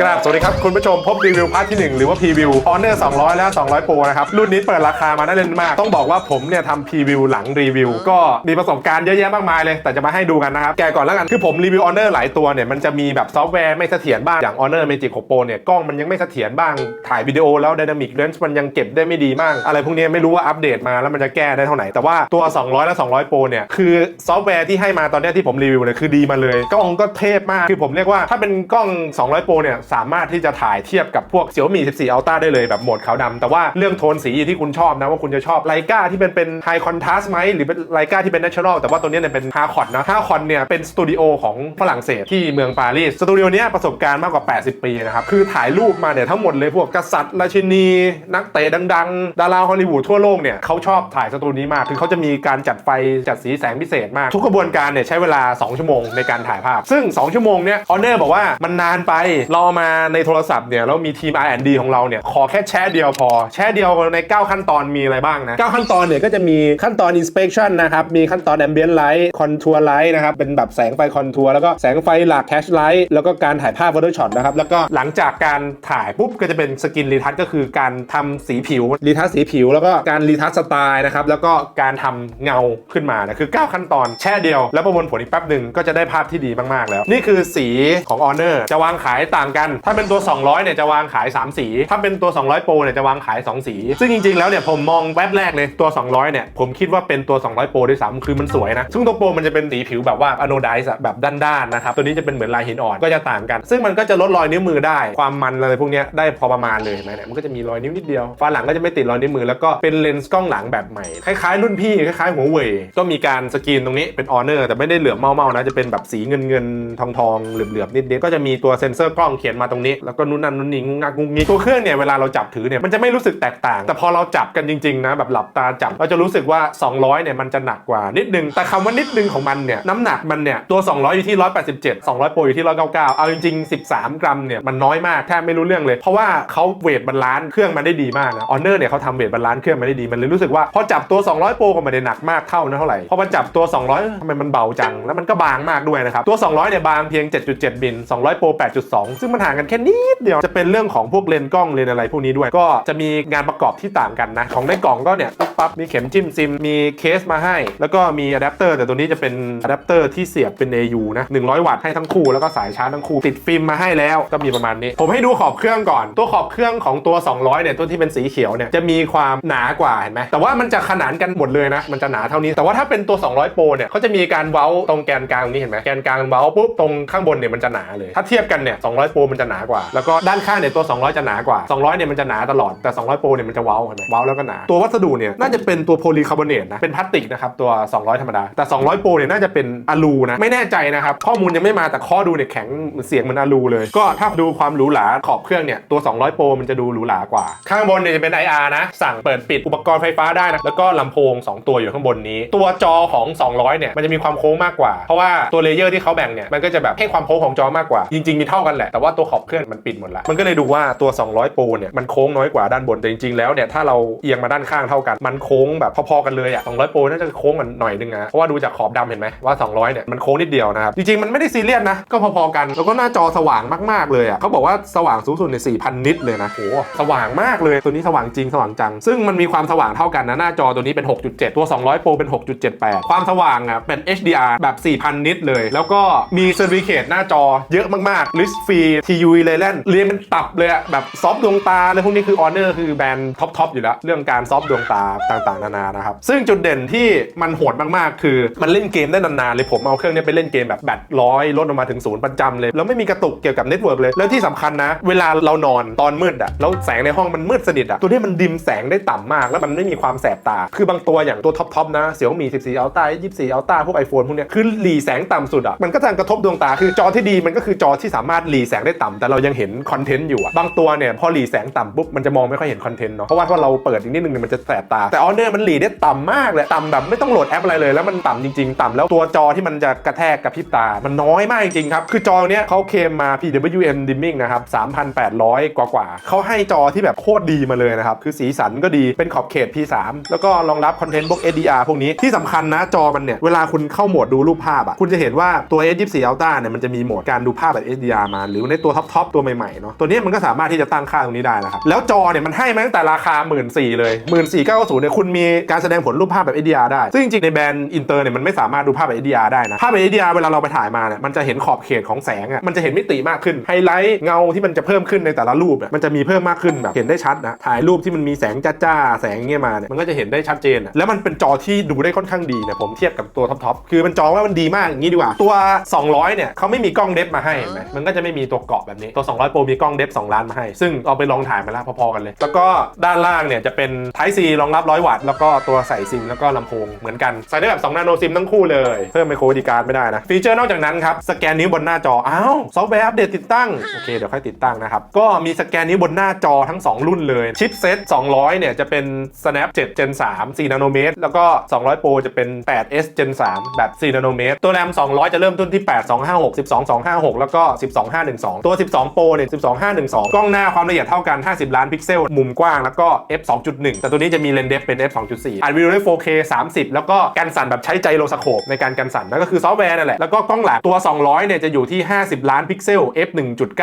กราบสวัสดีครับ คุณผู้ชมพบรีวิวพาร์ทที่ 1 หรือว่าพรีวิว Honor 200 และ 200 Pro นะครับ รุ่นนี้เปิดราคามาน่าเล่นมาก ต้องบอกว่าผมเนี่ยทำพรีวิวหลังรีวิว ก็มีประสบการณ์เยอะแยะมากมายเลย แต่จะมาให้ดูกันนะครับ แกก่อนแล้วกัน คือผมรีวิว Honor หลายตัวเนี่ยมันจะมีแบบซอฟต์แวร์ไม่เสถียรบ้างอย่าง Honor Magic 6 Pro เนี่ยกล้องมันยังไม่เสถียรบ้างถ่ายวิดีโอแล้ว Dynamic Range มันยังเก็บได้ไม่ดีมากอะไรพวกนี้ไม่รู้ว่าอัปเดตมาแล้วมันจะแก้ได้เท่าไหร่แต่ว่าตัว 200 และ 200 Pro เนี่ยคือซอฟต์แวร์ที่ให้มาตอนนี้ที่ผมรีวิวเนี่ยคือดีมาเลยกล้องก็เทพมากคือผมเรียกว่าถ้าเป็นกล้อง 200 Pro เนี่ยสามารถที่จะถ่ายเทียบกับพวก Xiaomi 14 Ultra ได้เลยแบบโหมดขาวดำแต่ว่าเรื่องโทนสีที่คุณชอบนะว่าคุณจะชอบไลกาที่เป็นเป็น High Contrast ไหมหรือเป็นไลกาที่เป็น Natural แต่ว่าตัวนี้เนี่ยเป็น h a r c o n นะ h a r c o n เนี่ยเป็นสตูดิโอของฝรั่งเศสที่เมืองปารีสสตูดิโอเนี้ยประสบการณ์มากกว่า 80 ปีนะครับคือถ่ายรูปมาเนี่ยทั้งหมดเลยพวกกษัตริย์ราชินี นักเตะดัง ๆ ดาราฮอลลีวูดทั่วโลกเนี่ยเขาชอบถ่ายสตูนี้มากคือเขาจะมีการจัดไฟจัดสีแสงพิเศษมาก ทุกกระบวนการเนี่ยใช้เวลา 2 ชั่วโมงในการถ่ายภาพ ซึ่ง 2 ชั่วโมงเนี่ยออเนอร์บอกว่ามันนานไปรอมาในโทรศัพท์เนี่ยแล้วมีทีม R&D ของเราเนี่ยขอแค่แช่เดียวพอ แช่เดียวใน 9 ขั้นตอนมีอะไรบ้างนะ9ขั้นตอนเนี่ยก็จะมีขั้นตอน inspection นะครับมีขั้นตอน ambient light contour light นะครับเป็นแบบแสงไฟคอนทัวร์แล้วก็แสงไฟหลัก cache light แล้วก็การถ่ายภาพ Photoshop นะครับแล้วก็หลังจากการถ่ายปุ๊บก็จะเป็นสกินรีทัชก็คือการทำสีผิวรีทัชสีผิว แล้วก็การรีทัชสไตล์นะครับแล้วก็การทำเงาขึ้นมานะคือ 9 ขั้นตอนแช่เดียว แล้วประมวลผลอีกแป๊บหนึ่งก็จะได้ภาพที่ดีมากๆแล้ว นี่คือสีของ Honor จะวางขายต่างกันถ้าเป็นตัว 200เนี่ยจะวางขาย 3 สี ถ้าเป็นตัว 200 Pro เนี่ยจะวางขาย 2 สี ซึ่งจริงๆแล้วเนี่ยผมมองแวบแรกเลยตัว 200เนี่ยผมคิดว่าเป็นตัว 200 Pro ด้วยซ้ำคือมันสวยนะ ซึ่งตัว Pro มันจะเป็นสีผิวแบบว่าอโนไดส์แบบด้านๆนะครับตัวนี้จะเป็นเหมือนลายหินอ่อนก็จะต่างกัน ซึ่งมันก็จะลดรอยนิ้วมือได้ความมันอะไรพวกนี้ได้พอประมาณเลยเห็นไหมเนี่ยมันก็จะมีรอยนิ้วนิดเดียวฝาหลังก็จะไม่ติดรอยนิ้วมือแล้วก็เป็นเลนส์กล้องหลังแบบใหม่คล้ายๆรุ่นพี่คล้ายๆหัวเว่ยก็มีการสกรีนตรงนี้เป็นออเนอร์แต่ไม่ได้เหลือเมาๆนะจะเป็นแบบสีเงินเงินๆทองทองๆเหลือบๆนิดๆก็จะมีตัวเซ็นเซอร์กล้องเขียนมาตรงนี้ แล้วก็นู่นนั่นนู่นนี่งุกงักงุกงี้ตัวเครื่องเนี่ยเวลาเราจับถือเนี่ยมันจะไม่รู้สึกแตกต่าง แต่พอเราจับกันจริงๆนะแบบหลับตาจับเราจะรู้สึกว่า 200เนี่ยมันจะหนักกว่านิดนึงแต่คำว่านิดนึงของมันเนี่ยน้ำหนักมันเนี่ยตัว 200 อยู่ที่ 187 200โปรอยู่ที่ 199 เอาจริงๆ 13 กรัมเนี่ยมันน้อยมากแทบไม่รู้เรื่องเลย เพราะว่าเขาเวทบาลานซ์เครื่องมันได้ดีมากนะออเนอร์เนี่ยเขาทำเวทบาลานซ์เครื่องมาได้ดีมันเลยรู้สึกว่าพอจับตัว 200 โปรก็ไม่ได้หนักมากเท่านะเท่าไหร่พอมันจับตัว 200ทำไมมันเบาจังแล้วมันก็บางมากด้วยนะครับตัว 200เนี่ยบางเพียง 7.7มิล200โปร8.2 ซึ่งมันห่างกันแค่นิดเดียวจะเป็นเรื่องของพวกเลนกล้องเลนอะไรพวกนี้ด้วย ก็จะมีงานประกอบที่ต่างกันนะ ของในกล่องก็เนี่ยปุ๊บปั๊บมีเข็มจิ้มซิมมีเคสมาให้ แล้วก็มีอะแดปเตอร์แต่ตัวนี้จะเป็นอะแดปเตอร์ที่เสียบเป็น AU นะ100 วัตต์ให้ทั้งคู่แล้วก็สายชาร์จทั้งคู่ติดฟิล์มมาให้แล้วก็มีประมาณนี้ ผมให้ดูขอบเครื่องก่อนตัวขอบเครื่องของตัว 200เนี่ยตัวที่เป็นสีเขียวเนี่ยจะมีความหนากว่าเห็นไหมแต่ว่ามันจะขนานกันหมดเลยนะ มันจะหนาเท่านี้ แต่ว่าถ้าเป็นตัว 200 โปรเนี่ยเขาจะมีการเว้าตรงแกนกลางนี้เห็นไหมแกนกลางเว้าปุ๊บตรงข้างบนเนี่ยมันจะหนาเลย ถ้าเทียบกันเนี่ย200โปรมันจะหนากว่า แล้วก็ด้านข้างเนี่ยตัว 200 จะหนากว่า 200 เนี่ยมันจะหนาตลอด แต่ 200 โปรเนี่ยมันจะเว้าเห็นไหมเว้าแล้วก็หนา ตัววัสดุเนี่ยน่าจะเป็นตัวโพลีคาร์บอเนตนะ เป็นพลาสติกนะครับตัว 200 ธรรมดา แต่ 200 โปรเนี่ยน่าจะเป็นอะลูนะ ไม่แน่ใจนะครับ ข้อมูลยังไม่มาแต่ข้อดูเนี่ยแข็งเสียงเหมันอะลูเลย ก็ถ้าดูความหรูหราขอบเครื่องเนี่ยตัว 200 โปรมันจะดูหรูหรากว่า ข้างบนเนี่ยจะเป็น IR นะ สั่งเปิดปิดอุปกรณ์ไฟฟ้าได้นะ แล้วก็ลำโพง 2 ตัวอยู่ข้างบนนี้ ตัวจอของ 200 เนี่ยมันจะมีความโค้งมากกว่า เพราะว่าตัวเลเยอร์ที่เขาแบ่งเนี่ยมันก็จะแบบให้ความโค้งของจอมากกว่า จริง ๆมีเท่ากันแหละแต่ว่าตัวขอบเครื่องมันปิดหมดละมันก็เลยดูว่าตัว 200 โปรเนี่ยมันโค้งน้อยกว่าด้านบนแต่จริงๆแล้วเนี่ยถ้าเราเอียงมาด้านข้างเท่ากันมันโค้งแบบพอๆกันเลยอะ200 โปรน่าจะโค้งมันหน่อยนึงนะเพราะว่าดูจากขอบดำเห็นไหมว่า 200 เนี่ยมันโค้งนิดเดียวนะครับจริงๆมันไม่ได้ซีเรียสนะก็พอๆกันแล้วก็หน้าจอสว่างมากๆเลยอะเขาบอกว่าสว่างสูงสุดใน 4,000 นิตเลยนะโหสว่างมากเลยตัวนี้สว่างจริงสว่างจัง ซึ่งมันมีความสว่างเท่ากันนะหน้าจอตัวนี้เป็น 6.7 ตัว 200โปรเป็น 6.78 ความสว่างอะเป็น HDR แบบ 4,000 นิตเลย แล้วก็มีเซอร์ติฟิเคตหน้าจอเยอะมากๆลิสฟรี TUV เลยแลนเรียนเป็นตับเลยอะแบบซอฟดวงตาอะไรพวกนี้คือ Honor คือแบรนด์ท็อปๆอยู่แล้ว เรื่องการซอฟดวงตาต่างๆ นานานะครับ ซึ่งจุดเด่นที่มันโหดมากๆ คือมันเล่นเกมได้นานๆเลยผมเอาเครื่องนี้ไปเล่นเกมแบบแบตร้อยลดลงมาถึงศูนย์ประจำเลย แล้วไม่มีกระตุกเกี่ยวกับเน็ตเวิร์กเลย แล้วที่สำคัญนะ เวลาเรานอนตอนมืดอะแล้วแสงในห้องมันมืดสนิทอะตัวนี้มันดิมแสงได้ต่ำมาก แล้วมันไม่มีความแสบตา คือบางตัวอย่างตัวท็อปๆนะเสี่ยวมี14 Ultra 24 Ultra พวก iPhone พวกเนี้ยคือหลีแสงต่ำสุดอะมันก็จะกระทบดวงตาคือจอที่ดีมันก็คือจอที่สามารถหลีแสงได้ต่ำแต่เรายังเห็นคอนเทนต์อยู่อะบางตัวเนี่ยพอหลีแสงต่ำปุ๊บมันจะมองไม่ค่อยเห็นคอนเทนต์เนาะเพราะว่าถ้าเราเปิดอีกนิดนึงเนี่ยมันจะแสบตาแต่ออเนอร์มันหลีได้ต่ำมากเลยต่ำแบบไม่ต้องโหลดแอปอะไรเลยแล้วมันต่ำจริง ๆ ต่ำแล้วตัวจอที่มันจะกระแทกกับพริบตา มันน้อยมากจริงๆครับคือจอเนี้ยเขาเคมมา PWM dimming นะครับ3,800 กว่ากว่าเขาให้จอที่แบบโคตรดีมาเลยนะครับคือสีสันก็ดีเป็นขอบเขต P3 แล้วก็รองรับคอนเทนต์พวก HDR พวกนี้ที่สำคัญนะจอมันเนี่ยเวลาคุณเข้าโหมดดูรูปภาพอะคุณจะเห็นว่าตัว S24 Ultra เนี่ยมันจะมีโหมดการดูภาพแบบ HDR มาหรือในตัวท็อปๆตัวใหม่ๆเนาะตัวนี้มันก็สามารถที่จะตั้งค่าตรงนี้ได้นะครับแล้วจอเนี่ยมันให้มาตั้งแต่ราคา 1 4ื่นเลย1 4 9 9 0เนี่ยคุณมีการแสดงผลรูปภาพแบบ HDR ได้ ซึ่งจริงๆในแบรนด์อินเตอร์เนี่ยมันไม่สามารถดูภาพแบบ HDR ได้นะภาพแบบ HDR เวลาเราไปถ่ายมาเนี่ยมันจะเห็นขอบเขตของแสงอะมันจะเห็นมิติมากขึ้นไฮไลท์เงาที่มันจะเพิ่มขึ้นในแต่ละรูปเนี่ยมันจะมีเพิ่มมากขึ้นแบบเห็นได้ชัดนะถ่ายรูปที่มันมีแสงจ้าๆแสงเงี้ยมาเนี่ยมันก็จะเห็นได้ชัดเจนแล้วมันเป็นจอที่ดูได้ค่อนข้างดีเนี่ยผมเทียบกับตัวท็อปๆคือมันจอว่ามันดีมากอย่างนี้ดีกว่าตัว 200เนี่ยเขาไม่มีกล้องเดฟมาให้เห็นไหมมันก็จะไม่มีตัวกาะแบบนี้ ตัว 200 Pro มีกล้องเดฟ2ล้านมาให้ ซึ่งเอาไปลองถ่ายมาแล้วพอๆกันเลย แล้วก็ด้านล่างเนี่ยจะเป็น Type C รองรับ 100 วัตต์ แล้วก็ตัวใส่ซิมแล้วก็ลำโพงเหมือนกัน ใส่ได้แบบ 2 นาโนซิมทั้งคู่เลย เพิ่มไมโครดีการ์ดไม่ได้นะ ฟีเจอร์นอกจากนั้นครับ สแกนนิ้วบนหน้าจอ อ้าว ซอฟต์แวร์อัปเดตติดตั้ง โอเค เดี๋ยวค่อยติดตั้งนะครับ ก็มีสแกนนิ้วบนหน้าจอทั้ง 2 รุ่นเลย ชิปเซ็ต200 เนี่ยจะเป็น Snap 7 Gen 3 4 นาโนเมตร แล้วก็ 200 Pro จะเป็น 8S Gen 3 แบบ 4 นาโนเมตร ตัวแรม 200 จะเริ่มต้นที่ 8 256 12 256 แล้วก็ 12 512ตัว 12 Pro เนี่ย 12 512 กล้องหน้าความละเอียดเท่ากัน 50 ล้านพิกเซล มุมกว้างแล้วก็ f 2.1 แต่ตัวนี้จะมีเลนส์เดฟเป็น f 2.4อัดวิดีโอได้ 4K 30 แล้วก็กันสั่นแบบใช้ไจโรสโคปในการกันสั่นนั่นก็คือซอฟต์แวร์นั่นแหละ แล้วก็กล้องหลังตัว 200 เนี่ยจะอยู่ที่ 50 ล้านพิกเซล f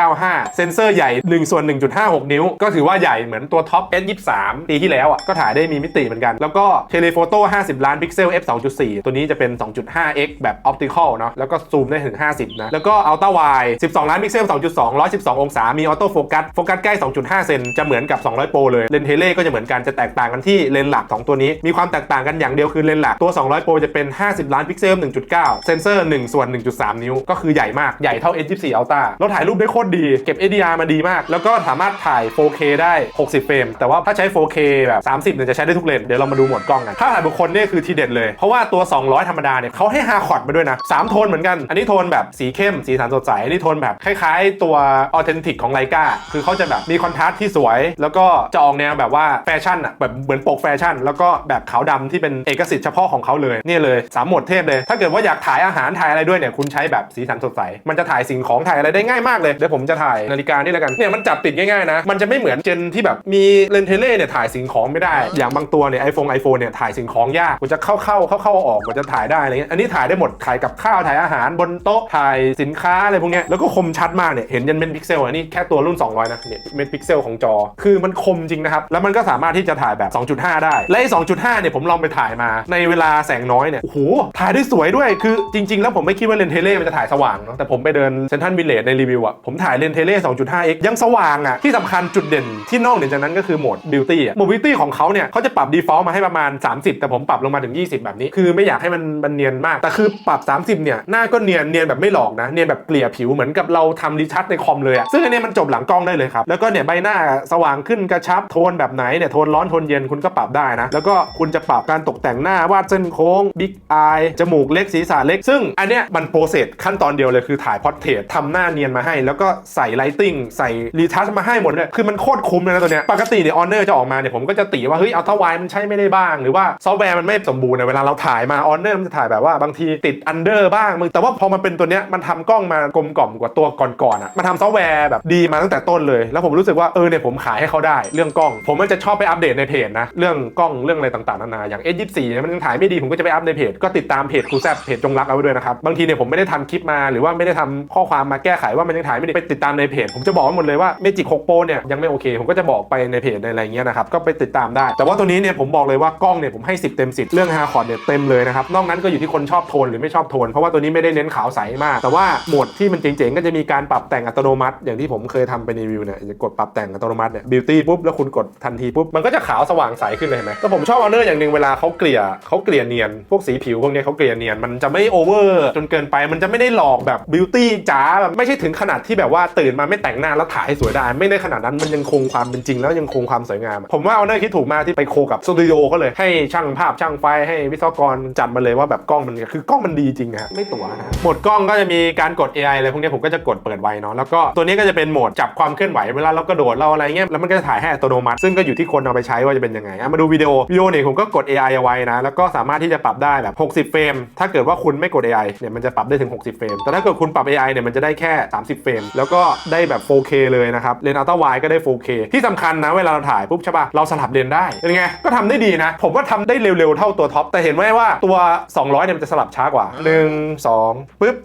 1.95 เซนเซอร์ใหญ่1ส่วน1.56 นิ้ว ก็ถือว่าใหญ่เหมือนตัวท็อป S 23ปีที่แล้วอะก็ถ่ายได้มีมิติเหมือนกัน แล้วก็เทเลโฟโต้50 ล้านพิกเซล f 2.4 ตัวนี้จะเป็น 2.5x แบบออปติคอลเนาะแล้วก็ซูมได้ถึง 50นะแล้วก็อัลตร้าไว12 ล้านพิกเซล2.2 112 องศา มีออโต้โฟกัส โฟกัสใกล้ 2.5 เซน จะเหมือนกับ 200 โปรเลย เลนเทเล่ก็จะเหมือนกัน จะแตกต่างกันที่เลนหลักของตัวนี้ มีความแตกต่างกันอย่างเดียวคือเลนหลัก ตัว 200 โปรจะเป็น 50 ล้านพิกเซล 1.9 เซนเซอร์ 1 ส่วน 1.3 นิ้ว ก็คือใหญ่มาก ใหญ่เท่า S24 Ultra เราถ่ายรูปได้โคตรดี เก็บ HDR มาดีมาก แล้วก็สามารถถ่าย 4K ได้ 60 เฟรม แต่ว่าถ้าใช้ 4K แบบ 30เนี่ยจะใช้ได้ทุกเลน เดี๋ยวเรามาดูโหมดกล้องกันถ้าถ่ายบุคคลเนี่ยคือทีเด็ดเลย เพราะว่าตัว 200 ธรรมดาเนี่ยเขาให้ฮาร์คอร์ดมาด้วยนะ3โทนเหมือนกัน อันนี้โทนแบบสีเข้ม สีสันสดใสอันนี้โทนแบบคล้ายๆตัวออเทนติกของไลกาคือเขาจะแบบมีคอนทราสต์ที่สวย แล้วก็จะออกแนวแบบว่าแฟชั่นอะแบบเหมือนปกแฟชั่น แล้วก็แบบขาวดำที่เป็นเอกสิทธิ์เฉพาะของเขาเลยเนี่ยเลยสามหมดเทพเลย ถ้าเกิดว่าอยากถ่ายอาหารถ่ายอะไรด้วยเนี่ยคุณใช้แบบสีสันสดใส มันจะถ่ายสิ่งของถ่ายอะไรได้ง่ายมากเลยเดี๋ยวผมจะถ่ายนาฬิกานี่แล้วกันเนี่ยมันจับติดง่ายๆนะมันจะไม่เหมือนเจนที่แบบมีเลนเทเล่เนี่ยถ่ายสิ่งของไม่ได้ อย่างบางตัวเนี่ยไอโฟนไอโฟนเนี่ยถ่ายสิ่งของยากกูจะเข้าเข้าเข้าเข้าออกกูจะถ่ายได้อะไรเงี้ยอันนี้ถ่ายได้หมดถ่ายกับข้าวถ่ายอาหารบนโต๊ะถ่ายสินค้าอะไรพวกเนี้ยแล้วก็คมชัดมากเนี่ยเห็นยันเม็ดพิกเซลอันนี้แค่ตัวรุ่น 200 นะเนี่ยเม็ดพิกเซลของจอ คือมันคมจริงนะครับ แล้วมันก็สามารถที่จะถ่ายแบบ 2.5 ได้ และไอ้2.5 เนี่ยผมลองไปถ่ายมาในเวลาแสงน้อยเนี่ยโอ้โหถ่ายได้สวยด้วยคือจริง ๆ แล้วผมไม่คิดว่าเลนเทเลมันจะถ่ายสว่างเนาะแต่ผมไปเดินเซนทันวิลเลจในรีวิวอะผมถ่ายเลนเทเล่ 2.5x ยังสว่างอะที่สำคัญจุดเด่นที่นอกเหนือจากนั้นก็คือโหมดบิวตี้อะโหมดบิวตี้ของเขาเนี่ยเขาจะปรับ default มาให้ประมาณ 30 แต่ผมปรับลงมาถึง 20 แบบนี้ คือไม่อยากให้มันมันเนียนมากแต่คือปรับ 30เนี่ยหน้าก็เนียนเนียนแบบไม่หลอกนะเนียนแบบเกลี่ยผิวเหมือนกับเราทำรีทัชในคอมเลยอะซึ่งอันนี้มันจบหลังกล้องได้เลยครับ แล้วก็เนี่ยใบหน้าสว่างขึ้นกระชับโทนแบบไหนเนี่ยโทนร้อนโทนเย็นคุณก็ปรับได้นะ แล้วก็คุณจะปรับการตกแต่งหน้าวาดเส้นโค้งบิ๊กอายจมูกเล็กศีรษะเล็ก ซึ่งอันเนี้ยมันโปรเซสขั้นตอนเดียวเลยคือถ่ายพอร์ตเทรตทำหน้าเนียนมาให้ แล้วก็ใส่ไลติ้งใส่รีทัชมาให้หมดเลยคือมันโคตรคุ้มเลยนะตัวเนี้ยปกติเนี่ยออนเนอร์จะออกมาเนี่ยผมก็จะติว่าเฮ้ยเอาทวายมันใช้ไม่ได้บ้าง หรือว่าซอฟต์แวร์มันไม่สมบูรณ์ในเวลาเราถ่ายมาออนเนอร์มันจะถ่ายแบบว่าบางทีติดอันเดอร์บ้างมึงแต่ว่าพอมันเป็นตัวเนี้ยมันทำกล้องมากลมกล่อมกว่าตัวก่อนๆอะมันทำซอฟต์แวร์แบบดีมาตั้งแต่ต้นเลย แล้วผมรู้สึกว่าเออเนี่ยผมขายให้เขาได้ เรื่องกล้อง ผมมันจะชอบไปอัปเดตในเพจนะเรื่องกล้องเรื่องอะไรต่างๆนานาอย่าง S24 เนี่ยมันยังถ่ายไม่ดีผมก็จะไปอัปในเพจก็ติดตามเพจครูแซบเพจจงรักเอาไว้ด้วยนะครับบางทีเนี่ยผมไม่ได้ทำคลิปมาหรือว่าไม่ได้ทำข้อความมาแก้ไขว่ามันยังถ่ายไม่ดีไปติดตามในเพจ ผมจะบอกหมดเลยว่า Magic 6 Pro เนี่ยยังไม่โอเค ผมก็จะบอกไปในเพจในอะไรเงี้ยนะครับก็ไปติดตามได้ แต่ว่าตัวนี้เนี่ยผมบอกเลยว่ากล้องเนี่ยผมให้ 10 เต็ม 10 เรื่องฮาคอร์ดเนี่ยเต็มเลยนะครับนอกนั้นก็อยู่ที่คนชอบโทนหรือไม่ชอบโทนเพราะว่าตัวนี้ไม่ได้เน้นขาวใสมาก แต่ว่าโหมดที่มันเจ๋งๆก็จะมีการปรับแต่งอัตโนมัติ อย่างที่ผมเคยทำไปในรีวิวเนี่ยจะกดปรับแต่งอัตโนมัติเนี่ยบิวตี้ปุ๊บแล้วคุณกดทันทีปุ๊บมันก็จะขาวสว่างใสขึ้นเลยเห็นไหมแต่ผมชอบออเนอร์อย่างหนึ่งเวลาเขาเกลี่ยเขาเกลี่ยเนียน พวกสีผิวพวกเนี้ยเขาเกลี่ยเนียนมันจะไม่โอเวอร์จนเกินไปมันจะไม่ได้หลอกแบบบิวตี้จ๋าแบบไม่ใช่ถึงขนาดที่แบบว่าตื่นมาไม่แต่งหน้าแล้วถ่ายให้สวยได้ ไม่ได้ขนาดนั้นมันยังคงความเป็นจริง แล้วยังคงความสวยงามอะผมว่าออเนอร์คิดถูกมากที่ไปโคกับสตูดิโอก็เลยให้ช่างภาพช่างไฟให้วิศวกรจัดมาเลยว่าแบบกล้องมันคือกล้องมันดีจริงอะไม่ตัวนะโหมดกล้องก็จะมีการกด AI อะไรพวกเนี้ยผมก็จะกดเปิดไว้เนาะแล้วก็ตัวนี้ก็จะเป็นโหมดจับความเคลื่อนไหวเวลาเรากระโดดเราอะไรเงี้ยแล้วมันก็จะถ่ายให้อัตโนมัติ ซึ่งก็อยู่ที่คนเอาไปใช้ว่าจะเป็นยังไงมาดูวิดีโอวิดีโอเนี่ยผมก็กด AI เอาไว้นะแล้วก็สามารถที่จะปรับได้แบบ 60 เฟรมถ้าเกิดว่าคุณไม่กด AI เนี่ยมันจะปรับได้ถึง 60 เฟรมแต่ถ้าเกิดคุณปรับ AI เนี่ยมันจะได้แค่ 30 เฟรมแล้วก็ได้แบบ 4K เลยนะครับเลนส์อัลตร้าไวก็ได้ 4K ที่สำคัญนะเวลาเราถ่ายปุ๊บใช่ป่ะเราสลับเลนได้เป็นไงก็ทำได้ดีนะ ผมว่าทำได้เร็วๆเท่าตัวท็อปแต่เห็นไหมว่าตัว 200เนี่ยมันจะสลับช้ากว่า 1 2ปึ๊บ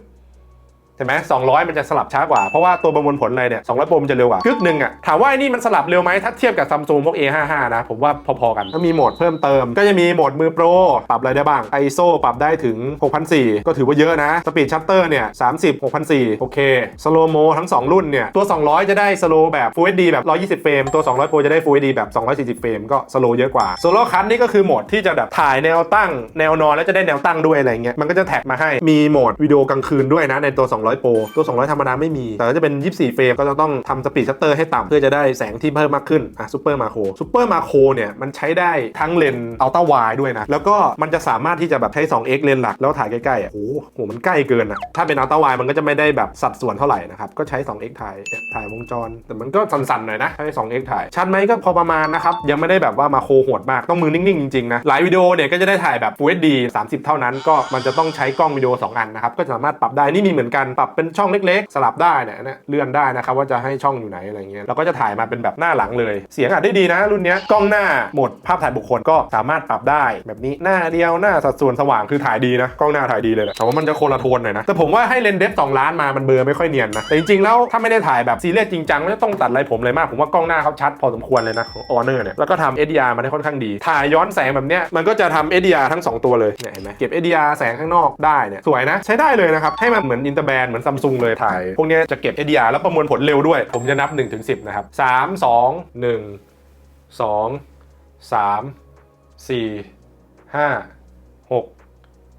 ใช่ไหม200มันจะสลับช้ากว่า เพราะว่าตัวประมวลผลอะไรเนี่ย200โปรมันจะเร็วกว่ากึกหนึ่งอะถามว่าไอ้นี่มันสลับเร็วไหมถ้าเทียบกับซัมซุงพวก A55 นะ ผมว่าพอๆกันถ้ามีโหมดเพิ่มเติม ก็จะมีโหมดมือโปร ปรับอะไรได้บ้าง ISO ปรับได้ถึง 6,400 ก็ถือว่าเยอะนะสปีดชัตเตอร์เนี่ย30 6,400 โอเคสโลโมทั้ง 2 รุ่นเนี่ย ตัว 200 จะได้สโลแบบ Full HD แบบ 120 เฟรมตัว 200 Pro จะได้ Full HD แบบ 240 เฟรมก็สโลเยอะกว่าโซโลคันนี่ก็คือโหมดที่จะแบบถ่ายแนวตั้ง แนวนอนแล้วจะได้แนวตั้งด้วยอะไรเงี้ยมันก็จะแท็กมาให้มีโหมดวิดีโอกลางคืนด้วยนะในตัว200 Pro ตัว 200 ธรรมดาไม่มี แต่ก็จะเป็น 24 เฟรมก็จะต้องทำสปีดชัตเตอร์ให้ต่ำเพื่อจะได้แสงที่เพิ่มมากขึ้นอะซูเปอร์มาโครซูเปอร์มาโครเนี่ยมันใช้ได้ทั้งเลนส์อัลตร้าไวด้วยนะ แล้วก็มันจะสามารถที่จะแบบใช้ 2x เลนส์หลักแล้วถ่ายใกล้ๆอะโอ้โหมันใกล้เกินอะถ้าเป็นอัลตร้าไวมันก็จะไม่ได้แบบสัดส่วนเท่าไหร่นะครับก็ใช้ 2x ถ่ายถ่ายวงจร แต่มันก็สั่นๆหน่อยนะใช้ 2x ถ่ายชัดไหมก็พอประมาณนะครับยังไม่ได้แบบว่ามาโครโหดมากต้องมือนิ่งๆจริงๆนะหลายวิดีโอเนี่ยก็จะได้ถ่ายแบบ Full HD 30 เท่านั้นก็มันจะต้องใช้กล้องวิดีโอ2อันนะครับก็สามารถปรับได้นี่มีเหมือนกันปรับเป็นช่องเล็กๆ สลับได้เนี่ยนะเลื่อนได้นะครับว่าจะให้ช่องอยู่ไหนอะไรเงี้ยแล้วก็จะถ่ายมาเป็นแบบหน้าหลังเลย เสียงอัดได้ดีนะ รุ่นนี้กล้องหน้าโหมดภาพถ่ายบุคคลก็สามารถปรับได้แบบนี้หน้าเดียวหน้าสัดส่วนสว่างคือถ่ายดีนะกล้องหน้าถ่ายดีเลยแหละแต่ว่ามันจะโคนละโทนหน่อยนะแต่ผมว่าให้เลนส์เดฟ2ล้านมามันเบอร์ไม่ค่อยเนียนนะแต่จริงๆแล้วถ้าไม่ได้ถ่ายแบบซีเรียสจริงจังไม่ต้องตัดอะไรผมเลยมากผมว่ากล้องหน้าเขาชัดพอสมควรเลยนะของ Honor เนี่ยแล้วก็ทำ SDR มาได้ค่อนข้างดี ถ่ายย้อนแสงแบบเนี้ยมันก็จะทำ SDR ทั้ง 2 ตัวเลยเนี่ยเห็นไหมเก็บ SDR แสงข้างนอกได้เนี่ยสวยนะใช้ได้เลยนะครับให้มันเหมือนอินเตอร์แบนเหมือนซัมซุงเลยถ่าย พวกเนี้ยจะเก็บ SDR แล้วประมวลผลเร็วด้วย ผมจะนับ1ถึง10 นะครับ 3 2 1 2 3 4 5 6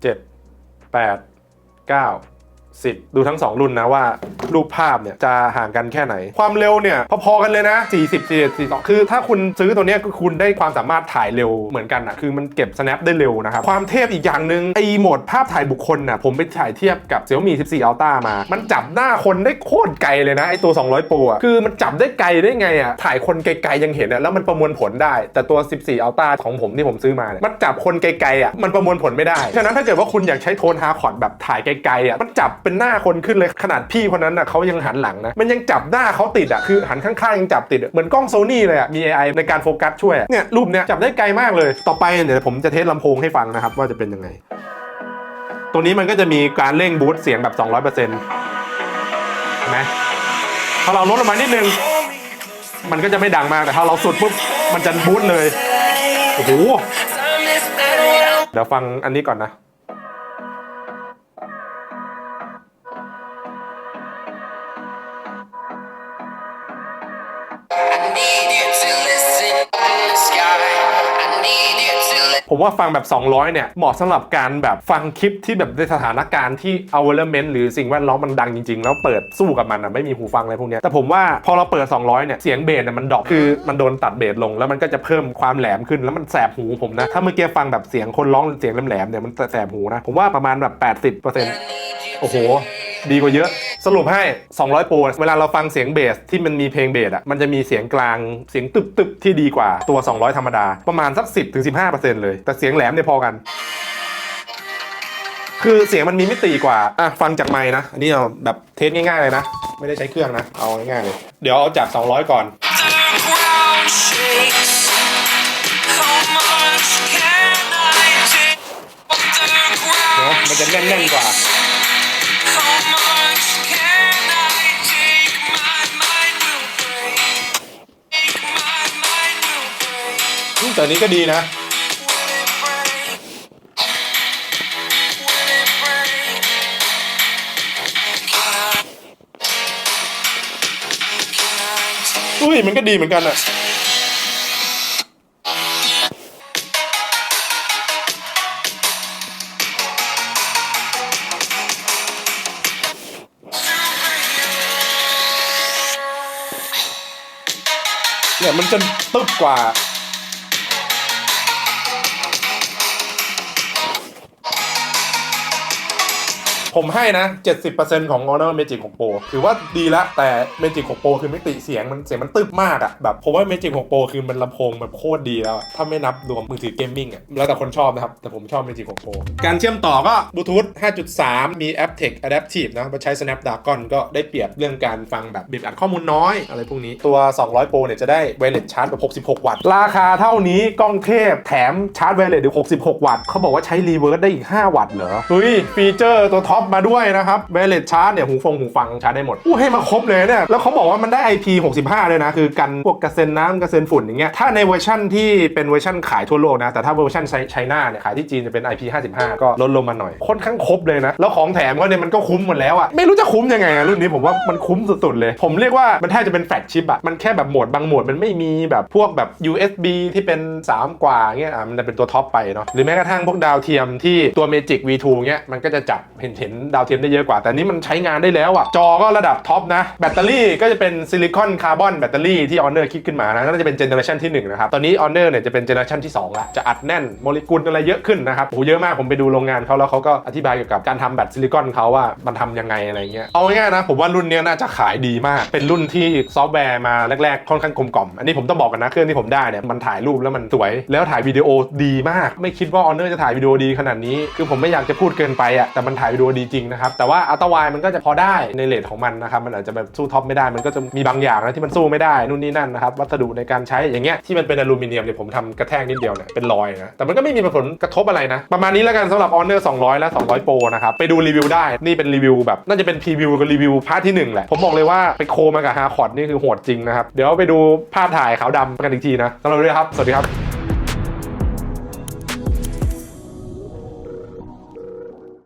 7 8 9 10ดูทั้ง 2 รุ่นนะว่า รูปภาพเนี่ยจะห่างกันแค่ไหน ความเร็วเนี่ยพอๆกันเลยนะ 40 41 42 คือถ้าคุณซื้อตัวเนี้ยคุณได้ความสามารถถ่ายเร็วเหมือนกันอะคือมันเก็บ snap ได้เร็วนะครับ ความเทพอีกอย่างหนึ่งไอโหมดภาพถ่ายบุคคลน่ะผมไปถ่ายเทียบกับ Xiaomi 14 Ultra มา มันจับหน้าคนได้โคตรไกลเลยนะไอตัว 200 Pro อะคือมันจับได้ไกลได้ไงอะถ่ายคนไกลๆยังเห็นอะแล้วมันประมวลผลได้ แต่ตัว 14 Ultra ของผมที่ผมซื้อมาเนี่ยมันจับคนไกลๆอะมันประมวลผลไม่ได้ฉะนั้นถ้าเกิดว่าคุณอยากใช้โทนฮาร์คอร์ดแบบถ่ายไกลๆอะมันจับเป็นหน้าคนขึ้นเลยขนาดพี่คนนั้นอะเขายังหันหลังนะมันยังจับหน้าเขาติดอะคือหันข้างๆยังจับติดเหมือนกล้องโซนี่เลยอะมี AI ในการโฟกัสช่วยเนี่ยรูปเนี้ยจับได้ไกลมากเลย ต่อไปเดี๋ยวผมจะเทสลำโพงให้ฟังนะครับว่าจะเป็นยังไง ตัวนี้มันก็จะมีการเร่งบูสต์เสียงแบบ 200%เห็นไหมถ้าเราลดลงมานิดนึง มันก็จะไม่ดังมากแต่ถ้าเราสุดปุ๊บมันจะบูสต์เลยโอ้โหเดี๋ยวฟังอันนี้ก่อนนะ ผมว่าฟังแบบ 200 เนี่ย เหมาะสำหรับการแบบฟังคลิปที่แบบในสถานการณ์ที่เอาเอลเมนต์หรือสิ่งแวดล้อมมันดังจริง ๆ แล้วเปิดสู้กับมันอะไม่มีหูฟังอะไรพวกเนี้ยแต่ผมว่าพอเราเปิด 200 เนี่ย เสียงเบสเนี่ยมันดรอปคือมันโดนตัดเบสลง แล้วมันก็จะเพิ่มความแหลมขึ้นแล้วมันแสบหูผมนะถ้าเมื่อกี้ฟังแบบเสียงคนร้องเสียงแหลมๆเนี่ยมันแสบหูนะผมว่าประมาณแบบ 80%โอ้โห ดีกว่าเยอะ สรุปให้ 200 โปรเวลาเราฟังเสียงเบสที่มันมีเพลงเบสอะมันจะมีเสียงกลางเสียงตึบๆที่ดีกว่าตัว 200 ธรรมดา ประมาณสัก 10-15%เลย แต่เสียงแหลมเนี่ยพอกัน คือเสียงมันมีมิติกว่าอะฟังจากไม้นะอันนี้เอาแบบเทสง่ายๆเลยนะ ไม่ได้ใช้เครื่องนะ เอาง่ายๆเลยเดี๋ยวเอาจาก 200 ก่อน เนาะมันจะแน่นๆกว่า แต่นี้ก็ดีนะ อุ้ยมันก็ดีเหมือนกันอะเนี่ยมันจะตึบกว่า ผมให้นะ 70%ของ Honor Magic 6 Pro ถือว่าดีละแต่ Magic 6 Pro คือมิติเสียงมันเสียงมันตึบมากอะแบบผมว่า Magic 6 Pro คือมันลำโพงแบบโคตรดีแล้วอะถ้าไม่นับรวมมือถือเกมมิ่งอะแล้วแต่คนชอบนะครับ แต่ผมชอบ Magic 6 Pro การเชื่อมต่อก็ Bluetooth 5.3 มี aptech adaptive นะมาใช้ Snapdragon ก็ได้เปรียบเรื่องการฟังแบบบีบอัดข้อมูลน้อยอะไรพวกนี้ตัว 200 Pro เนี่ยจะได้ wireless charge แบบ66 วัตต์ราคาเท่านี้กล้องเทพแถมชาร์จ wireless ถึง66 วัตต์เขาบอกว่าใช้ reverse ได้อีก 5 วัตต์เหรอเฮ้ยฟีเจอร์ตัวท็อปมาด้วยนะครับเบลเลตชาร์จเนี่ยหูฟงหูฟังชาร์จได้หมดอู้ให้มาครบเลยเนี่ยแล้วเขาบอกว่ามันได้ IP 65เลยนะ คือกันพวกกระเซ็นน้ำกระเซ็นฝุ่นอย่างเงี้ยถ้าในเวอร์ชั่นที่เป็นเวอร์ชั่นขายทั่วโลกนะ แต่ถ้าเวอร์ชันไชน่าเนี่ยขายที่จีนจะเป็น IP 55 ก็ลดลงมาหน่อยค่อนข้างครบเลยนะแล้วของแถมเขาเนี่ยมันก็คุ้มหมดแล้วอะไม่รู้จะคุ้มยังไงอะรุ่นนี้ผมว่ามันคุ้มสุดๆเลย ผมเรียกว่ามันแทบจะเป็นแฟลชชิปอะมันแค่แบบโหมดบางโหมดมันไม่มีแบบพวกแบบ USB ที่เป็น 3 กว่าเงี้ยอะมันจะเป็นตัวท็อปไปเนาะหรือแม้กระทั่งพวกดาวเทียมที่ตัว Magic V2 เงี้ยมันก็จะจับเห็นเห็นดาวเทียมได้เยอะกว่า แต่นี่มันใช้งานได้แล้วอะจอก็ระดับท็อปนะ แบตเตอรี่ก็จะเป็นซิลิคอนคาร์บอนแบตเตอรี่ที่ Honor คิดขึ้นมานะน่าจะเป็นเจเนอเรชันที่1นะครับตอนนี้ Honor เนี่ยจะเป็นเจเนอเรชันที่2ละจะอัดแน่นโมเลกุลอะไรเยอะขึ้นนะครับโอ้โหเยอะมากผมไปดูโรงงานเขาแล้วเขาก็อธิบายเกี่ยวกับการทำแบตซิลิคอนเขาว่ามันทำยังไงอะไรเงี้ยเอาง่ายๆนะผมว่ารุ่นเนี้ยน่าจะขายดีมาก เป็นรุ่นที่ซอฟต์แวร์มาแรกๆค่อนข้างกลมกล่อมอันนี้ผมต้องบอกกันนะเครื่องที่ผมได้เนี่ยมันถ่ายรูปแล้วมันสวยแล้วถ่ายวิดีโอดีมาก ไม่คิดว่า Honor จะถ่ายวิดีโอดีขนาดนี้ คือผมไม่อยากจะพูดเกินไปอะแต่มันถ่ายวิดีโอดีจริงนะครับ แต่ว่าอัลตวายมันก็จะพอได้ในเลทของมันนะครับ มันอาจจะแบบสู้ท็อปไม่ได้ มันก็จะมีบางอย่างนะที่มันสู้ไม่ได้ นู่นนี่นั่นนะครับ วัสดุในการใช้อย่างเงี้ยที่มันเป็นอลูมิเนียมเนี่ยผมทำกระแทกนิดเดียวเนี่ยเป็นรอยนะ แต่มันก็ไม่มีผลกระทบอะไรนะ ประมาณนี้แล้วกันสำหรับ Honor 200 และ 200 Pro นะครับ ไปดูรีวิวได้ นี่เป็นรีวิวแบบน่าจะเป็นพรีวิวกับรีวิวพาร์ทที่หนึ่งแหละ ผมบอกเลยว่าไปโคมากับฮาร์คอร์ดนี่คือโหดจริงนะครับ เดี๋ยวไปดูภาพถ่ายขาวดำกันอีกทีนะสำหรับวันนี้ครับ สวัสดีครับ